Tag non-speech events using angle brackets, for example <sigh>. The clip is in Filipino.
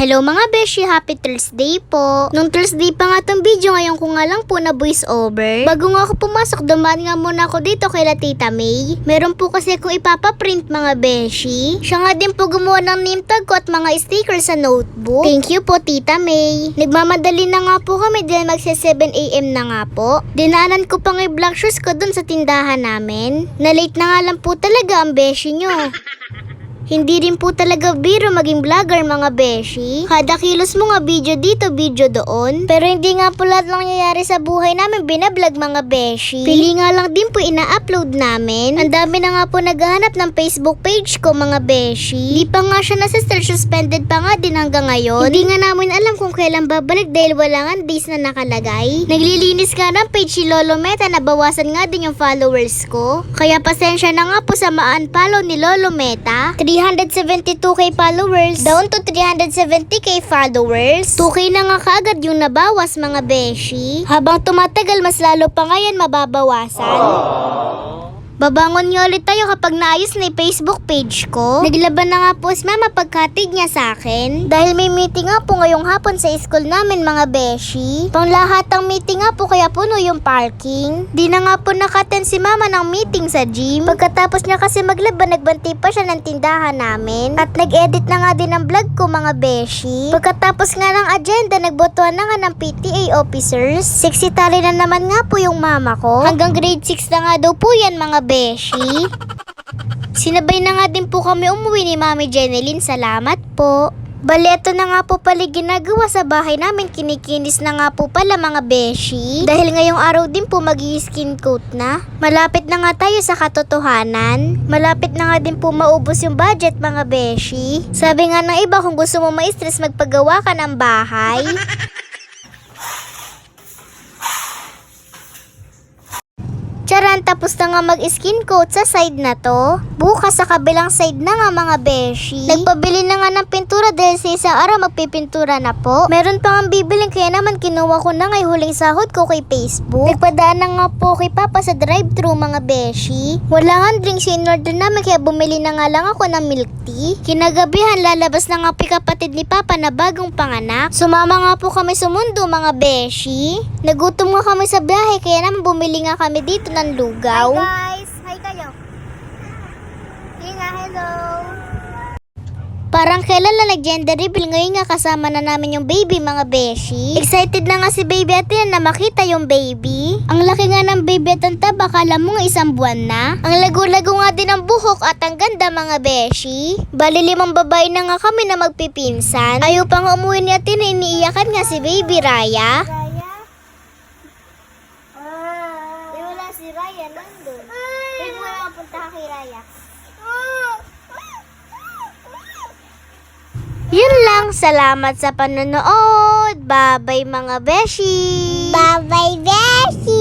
Hello mga beshi, happy Thursday po. Nung Thursday pa nga tong video, ngayon ko nga lang po na voice over. Bago nga ako pumasok, dumaan nga muna ako dito kay la Tita May. Meron po kasi akong ipapaprint mga beshi. Siya nga din po gumawa ng name tag ko at mga sticker sa notebook. Thank you po Tita May. Nagmamadali na nga po kami dahil magsa 7am na nga po. Dinaanan ko pa nga black shoes ko dun sa tindahan namin. Na late na nga lang po talaga ang beshi nyo. <laughs> Hindi rin po talaga biro maging vlogger mga beshi. Kada kilos mo nga video dito, video doon. Pero hindi nga po lahat lang nangyayari sa buhay namin binablog mga beshi. Pili nga lang din po ina-upload namin. Ang dami na nga po naghahanap ng Facebook page ko mga beshi. Di pa nga siya nasa suspended pa nga din hanggang ngayon. Hindi nga namin alam kung kailan babalik dahil wala nga days na nakalagay. Naglilinis nga ng page si Lolo Meta na bawasan nga din yung followers ko. Kaya pasensya na nga po sa ma-unfollow ni Lolo Meta. 372k followers, down to 370k followers. 2k na nga kaagad yung nabawas mga beshi. Habang tumatagal, mas lalo pa nga yan mababawasan. Babangon niyo ulit tayo kapag naayos na yung Facebook page ko. Naglaban na nga po si mama pagkatig niya sa akin. Dahil may meeting nga po ngayong hapon sa school namin mga beshi. Pang lahat ng meeting nga po kaya puno yung parking. Di na nga po nakaten si mama ng meeting sa gym. Pagkatapos niya kasi maglaban, nagbanti pa siya ng tindahan namin. At nag-edit na nga din ng vlog ko mga beshi. Pagkatapos nga ng agenda, nagbotohan na nga ng PTA officers. Secretary na naman nga po yung mama ko. Hanggang grade 6 na nga daw po yan mga beshi. Sinabay na nga din po kami umuwi ni Mami Jeneline. Salamat po. Baleto na nga po pala ginagawa sa bahay namin. Kinikinis na nga po pala mga beshi. Dahil ngayong araw din po mag skin coat na. Malapit na nga tayo sa katotohanan. Malapit na nga din po maubos yung budget mga beshi. Sabi nga ng iba kung gusto mo ma-stress magpagawa ka ng bahay. Charan, tapos na nga mag-skin coat sa side na to. Bukas sa kabilang side na nga mga beshi. Nagpabili na nga ng pintura dahil sa isang araw magpipintura na po. Meron pa nga bibiling kaya naman kinuha ko na nga yung huling sahod ko kay Facebook. Nagpadaan na nga po kay Papa sa drive-thru mga beshi. Wala nga drinks in order namin kaya bumili na nga lang ako ng milk tea. Kinagabihan lalabas na nga po kapatid ni Papa na bagong panganak. Sumama nga po kami sa mundo mga beshi. Nagutom nga kami sa biyahe kaya naman bumili nga kami dito ng lugaw. Hi guys! Hi kayo! Nga, hello! Parang kailan lang nag-gender reveal, ngayon nga kasama na namin yung baby mga beshi. Excited na nga si baby at na makita yung baby. Ang laki nga ng baby at ang taba, kala mo nga isang buwan na. Ang lago-lago nga din ang buhok at ang ganda mga beshi. Bali limang babae na nga kami na magpipinsan. Ayaw pa nga umuwi ni ate na iniiyakan nga si baby Raya. Raya? Ah. wala si Raya nandun. Punta kay Raya. Yun lang. Salamat sa panonood. Bye-bye mga beshi. Bye-bye beshi.